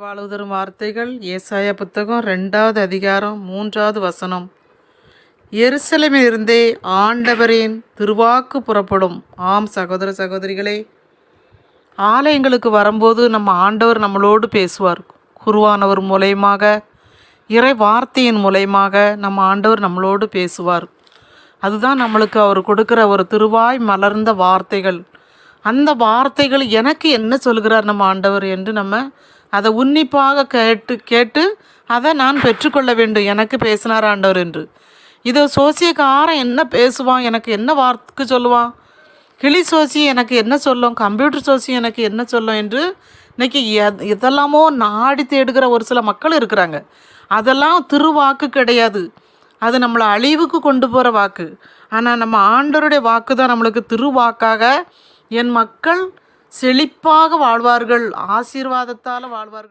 வாழ்வுதரும் வார்த்தைகள் ஏசாயா புத்தகம் ரெண்டாவது அதிகாரம் மூன்றாவது வசனம். எருசலேமிலிருந்தே ஆண்டவரின் திருவாக்கு புறப்படும். ஆம் சகோதர சகோதரிகளே ஆலயங்களுக்கு வரும்போது நம்ம ஆண்டவர் நம்மளோடு பேசுவார். குருவானவர் மூலயமாக இறை வார்த்தையின் மூலயமாக நம்ம ஆண்டவர் நம்மளோடு பேசுவார். அதுதான் நம்மளுக்கு அவர் கொடுக்குற ஒரு திருவாய் மலர்ந்த வார்த்தைகள். அந்த வார்த்தைகள் எனக்கு என்ன சொல்கிறார் நம்ம ஆண்டவர் என்று நம்ம அதை உன்னிப்பாக கேட்டு கேட்டு அதை நான் பெற்றுக்கொள்ள வேண்டும். எனக்கு பேசினார் ஆண்டவர் என்று. இதோ சோசியக்காரன் என்ன பேசுவான்? எனக்கு என்ன வார்த்தைக்கு சொல்லுவான்? கிளி சோசி எனக்கு என்ன சொல்லும்? கம்ப்யூட்டர் சோசி எனக்கு என்ன சொல்லும் என்று இன்னைக்கு எத் இதெல்லாமோ நாடி தேடுகிற ஒரு சில மக்கள் இருக்கிறாங்க. அதெல்லாம் திருவாக்கு கிடையாது. அது நம்மளை அழிவுக்கு கொண்டு போகிற வாக்கு. ஆனால் நம்ம ஆண்டவருடைய வாக்கு தான் நம்மளுக்கு திருவாக்காக என் மக்கள் செழிப்பாக வாழ்வார்கள். ஆசீர்வாதத்தால் வாழ்வார்கள்.